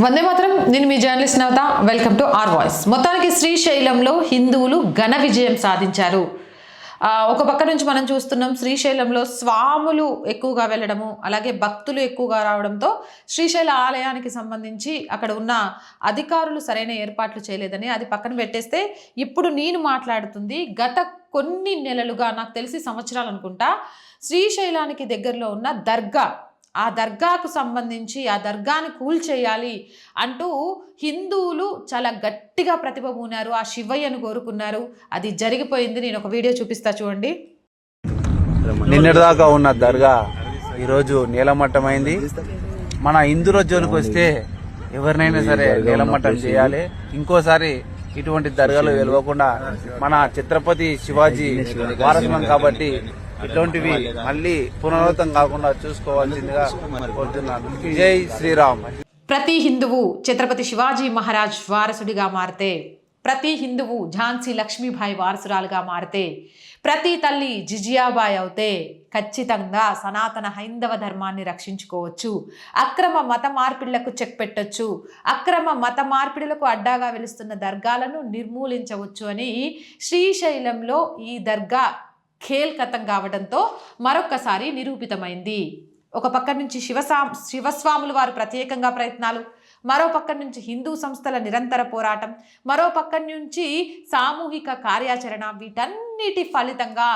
వందే మాత్రం నేను మీ journalist Navata. Welcome to R voice. మొత్తానికి శ్రీశైలంలో హిందువులు ఘన విజయం సాధించారు. ఒక పక్క నుంచి మనం చూస్తున్నాం శ్రీశైలంలో స్వాములు ఎక్కువగా వెళ్ళడము అలాగే భక్తులు ఎక్కువగా రావడంతో శ్రీశైల ఆలయానికి సంబంధించి అక్కడ ఉన్న అధికారులు సరైన ఏర్పాట్లు చేయలేదని అది పక్కన పెట్టేస్తే ఇప్పుడు నేను మాట్లాడుతుంది గత కొన్ని నెలలుగా నాకు తెలిసి సంవత్సరాలు అనుకుంటా శ్రీశైలానికి దగ్గరలో ఉన్న దర్గా ఆ దర్గాకు సంబంధించి ఆ దర్గాని కూల్చేయాలి అంటూ హిందువులు చాలా గట్టిగా ప్రతిభ ఆ శివయ్యను కోరుకున్నారు. అది జరిగిపోయింది. నేను ఒక వీడియో చూపిస్తా చూడండి. నిన్నటిదాకా ఉన్న దర్గా ఈరోజు నీలమట్టమైంది. మన హిందూ రోజులకు వస్తే ఎవరినైనా సరే నీలమట్టం చేయాలి. ఇంకోసారి ఇటువంటి దర్గాలు వెలవకుండా మన ఛత్రపతి శివాజీ వారసులం కాబట్టి ఇటువంటివి మళ్ళీ పునరావృతం కాకుండా చూసుకోవాల్సిందిగా కోరుతున్నాను. జై శ్రీరామ్. ప్రతి హిందువు ఛత్రపతి శివాజీ మహారాజ్ వారసుడిగా మారితే ప్రతి హిందువు ఝాన్సీ లక్ష్మీబాయి వారసురాలుగా మారితే ప్రతి తల్లి జిజియాబాయ్ అవుతే ఖచ్చితంగా సనాతన హైందవ ధర్మాన్ని రక్షించుకోవచ్చు. అక్రమ మత మార్పిడులకు చెక్ పెట్టొచ్చు. అక్రమ మత మార్పిడులకు అడ్డాగా వెలుస్తున్న దర్గాలను నిర్మూలించవచ్చు అని శ్రీశైలంలో ఈ దర్గా ఖేల్కతం కావడంతో మరొక్కసారి నిరూపితమైంది. ఒక పక్క నుంచి శివసా శివస్వాములు వారు ప్రత్యేకంగా ప్రయత్నాలు మరో పక్క నుంచి హిందూ సంస్థల నిరంతర పోరాటం మరో పక్క నుంచి సామూహిక కార్యాచరణ వీటన్నిటి ఫలితంగా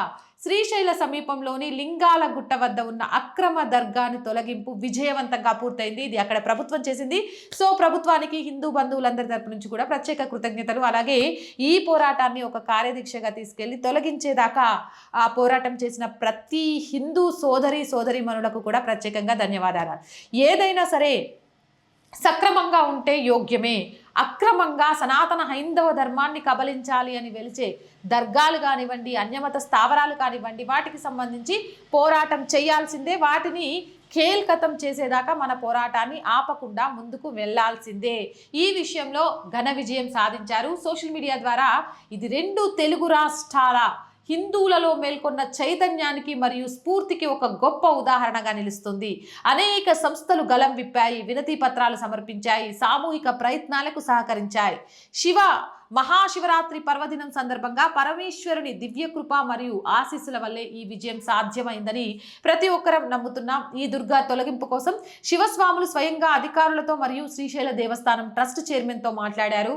శ్రీశైల సమీపంలోని లింగాల గుట్ట వద్ద ఉన్న అక్రమ దర్గాని తొలగింపు విజయవంతంగా పూర్తయింది. ఇది అక్కడ ప్రభుత్వం చేసింది. సో ప్రభుత్వానికి హిందూ బంధువులందరి తరపు నుంచి కూడా ప్రత్యేక కృతజ్ఞతలు. అలాగే ఈ పోరాటాన్ని ఒక కార్యదీక్షగా తీసుకెళ్ళి తొలగించేదాకా ఆ పోరాటం చేసిన ప్రతి హిందూ సోదరి సోదరి మనులకు కూడా ప్రత్యేకంగా ధన్యవాదాలు. ఏదైనా సరే సక్రమంగా ఉంటే యోగ్యమే. అక్రమంగా సనాతన హైందవ ధర్మాన్ని కబలించాలి అని వెలిచే దర్గాలు కానివ్వండి అన్యమత స్థావరాలు కానివ్వండి వాటికి సంబంధించి పోరాటం చేయాల్సిందే. వాటిని ఖేల్కతం చేసేదాకా మన పోరాటాన్ని ఆపకుండా ముందుకు వెళ్ళాల్సిందే ఈ విషయంలో ఘన విజయం సాధించారు. సోషల్ మీడియా ద్వారా ఇది రెండు తెలుగు రాష్ట్రాల హిందువులలో మేల్కొన్న చైతన్యానికి మరియు స్ఫూర్తికి ఒక గొప్ప ఉదాహరణగా నిలుస్తుంది. అనేక సంస్థలు గలం విప్పాయి వినతి పత్రాలు సమర్పించాయి సామూహిక ప్రయత్నాలకు సహకరించాయి. శివ మహాశివరాత్రి పర్వదినం సందర్భంగా పరమేశ్వరుని దివ్య కృప మరియు ఆశీస్సుల వల్లే ఈ విజయం సాధ్యమైందని ప్రతి ఒక్కరం నమ్ముతున్నాం. ఈ దుర్గా తొలగింపు కోసం శివస్వాములు స్వయంగా అధికారులతో మరియు శ్రీశైల దేవస్థానం ట్రస్ట్ చైర్మన్తో మాట్లాడారు.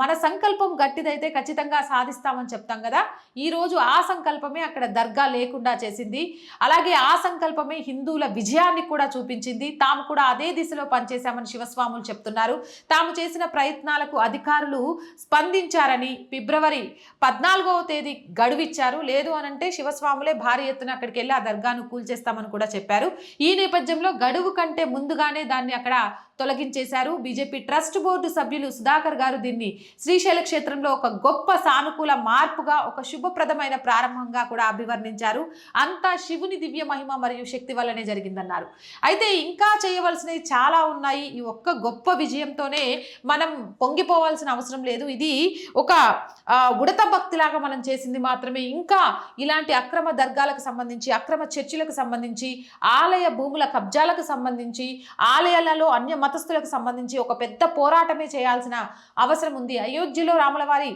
మన సంకల్పం గట్టిదైతే ఖచ్చితంగా సాధిస్తామని చెప్తాం కదా. ఈరోజు ఆ సంకల్పమే అక్కడ దర్గా లేకుండా చేసింది. అలాగే ఆ సంకల్పమే హిందువుల విజయాన్ని కూడా చూపించింది. తాము కూడా అదే దిశలో పనిచేశామని శివస్వాములు చెప్తున్నారు. తాము చేసిన ప్రయత్నాలకు అధికారులు స్పందించారని ఫిబ్రవరి పద్నాలుగవ తేదీ గడువిచ్చారు. లేదు అనంటే శివస్వాములే భారీ ఎత్తున అక్కడికి వెళ్ళి ఆ దర్గాను కూల్చేస్తామని కూడా చెప్పారు. ఈ నేపథ్యంలో గడువు కంటే ముందుగానే దాన్ని అక్కడ తొలగించేశారు. బీజేపీ ట్రస్ట్ బోర్డు సభ్యులు సుధాకర్ గారు దీన్ని శ్రీశైల క్షేత్రంలో ఒక గొప్ప సానుకూల మార్పుగా ఒక శుభప్రదమైన ప్రారంభంగా కూడా అభివర్ణించారు. అంతా శివుని దివ్య మహిమ మరియు శక్తి వల్లనే జరిగిందన్నారు. అయితే ఇంకా చేయవలసినవి చాలా ఉన్నాయి. ఈ ఒక్క గొప్ప విజయంతోనే మనం పొంగిపోవాల్సిన అవసరం లేదు. ఇది ఒక ఉడత భక్తిలాగా మనం చేసింది మాత్రమే. ఇంకా ఇలాంటి అక్రమ దర్గాలకు సంబంధించి అక్రమ చర్చిలకు సంబంధించి ఆలయ భూముల కబ్జాలకు సంబంధించి ఆలయాలలో అన్య మతస్థులకు సంబంధించి ఒక పెద్ద పోరాటమే చేయాల్సిన అవసరం ఉంది. అయోధ్యలో రాములవారి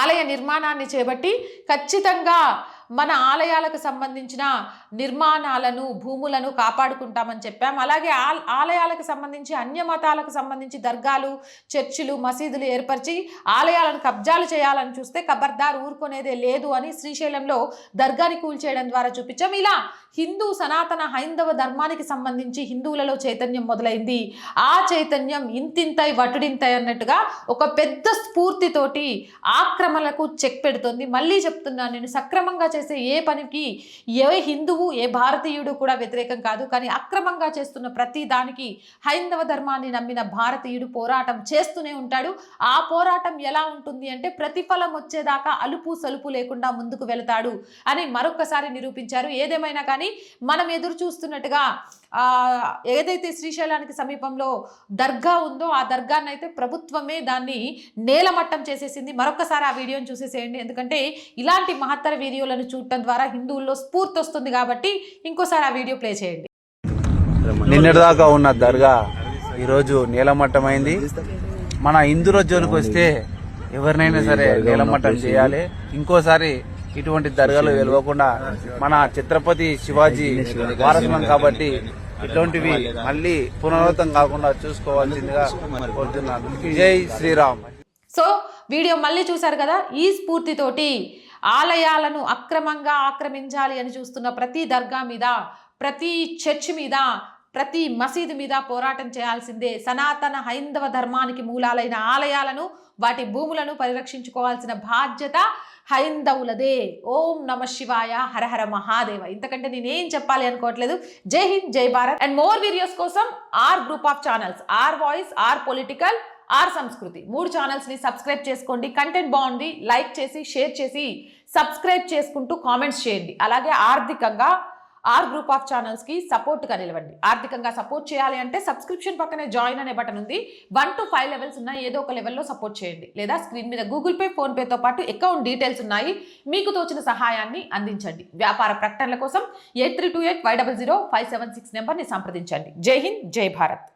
ఆలయ నిర్మాణాన్ని చేపట్టి ఖచ్చితంగా మన ఆలయాలకు సంబంధించిన నిర్మాణాలను భూములను కాపాడుకుంటామని చెప్పాం. అలాగే ఆల్- ఆలయాలకు సంబంధించి అన్య మతాలకు సంబంధించి దర్గాలు చర్చిలు మసీదులు ఏర్పరిచి ఆలయాలను కబ్జాలు చేయాలని చూస్తే ఖబర్దార్ ఊరుకునేదే లేదు అని శ్రీశైలంలో దర్గాని కూల్చేయడం ద్వారా చూపించాం. ఇలా హిందూ సనాతన హైందవ ధర్మానికి సంబంధించి హిందువులలో చైతన్యం మొదలైంది. ఆ చైతన్యం ఇంతింతై వటుడింతై అన్నట్టుగా ఒక పెద్ద స్ఫూర్తితోటి ఆక్రమణలకు చెక్ పెడుతుంది. మళ్ళీ చెప్తున్నాను నేను సక్రమంగా చేసే ఏ పనికి ఏ హిందువు ఏ భారతీయుడు కూడా వ్యతిరేకం కాదు. కానీ అక్రమంగా చేస్తున్న ప్రతి దానికి హైందవ ధర్మాన్ని నమ్మిన భారతీయుడు పోరాటం చేస్తూనే ఉంటాడు. ఆ పోరాటం ఎలా ఉంటుంది అంటే ప్రతిఫలం వచ్చేదాకా అలుపు సలుపు లేకుండా ముందుకు వెళతాడు అని మరొకసారి నిరూపించారు. ఏదేమైనా కానీ కానీ మనం ఎదురు చూస్తున్నట్టుగా ఆ, ఏదైతే శ్రీశైలానికి సమీపంలో దర్గా ఉందో ఆ దర్గాన్ని అయితే ప్రభుత్వమే దాన్ని నేలమట్టం చేసేసింది. మరొకసారి ఆ వీడియోని చూసేసేయండి. ఎందుకంటే ఇలాంటి మహత్తర వీడియోలను చూడటం ద్వారా హిందువుల్లో స్ఫూర్తి వస్తుంది కాబట్టి ఇంకోసారి ఆ వీడియో ప్లే చేయండి. నిన్నటిదాకా ఉన్న దర్గా ఈరోజు నేలమట్టమైంది. మన హిందూ రోజులకు వస్తే ఎవరినైనా సరే నేలమట్టం చేయాలి. ఇంకోసారి ఇటువంటి దర్గాలు వెలవకుండా మన ఛత్రపతి శివాజీ వారసులం కాబట్టి ఇటువంటివి మళ్ళీ పునరావృతం కాకుండా చూసుకోవాల్సిందిగా కోరుతున్నాను. జై శ్రీరామ్. సో వీడియో మళ్ళీ చూశారు కదా? ఈ స్ఫూర్తితోటి ఆలయాలను అక్రమంగా ఆక్రమించాలి అని చూస్తున్న ప్రతి దర్గా మీద ప్రతి చర్చ్ మీద ప్రతి మసీదు మీద పోరాటం చేయాల్సిందే. సనాతన హైందవ ధర్మానికి మూలాలైన ఆలయాలను వాటి భూములను పరిరక్షించుకోవాల్సిన బాధ్యత హైందవులదే. ఓం నమ శివాయ హరహర మహాదేవ. ఇంతకంటే నేనేం చెప్పాలి అనుకోవట్లేదు. జై హింద్ జై భారత్. అండ్ మోర్ వీడియోస్ కోసం R group of channels. R voice R political R Samskriti. మూడు ఛానల్స్ని సబ్స్క్రైబ్ చేసుకోండి. కంటెంట్ బాగుంది లైక్ చేసి షేర్ చేసి సబ్స్క్రైబ్ చేసుకుంటూ కామెంట్స్ చేయండి. అలాగే ఆర్థికంగా ఆర్ గ్రూప్ ఆఫ్ ఛానల్స్కి సపోర్ట్గా నిలవండి. ఆర్థికంగా సపోర్ట్ చేయాలి అంటే సబ్స్క్రిప్షన్ పక్కనే జాయిన్ అనే బటన్ ఉంది. వన్ టు ఫైవ్ లెవెల్స్ ఉన్నాయి ఏదో ఒక లెవెల్లో సపోర్ట్ చేయండి. లేదా స్క్రీన్ మీద గూగుల్ పే ఫోన్పేతో పాటు అకౌంట్ డీటెయిల్స్ ఉన్నాయి. మీకు తోచిన సహాయాన్ని అందించండి. వ్యాపార ప్రకటనల కోసం eight three two eight five double zero five seven six నెంబర్ని సంప్రదించండి. జై హింద్ జై భారత్.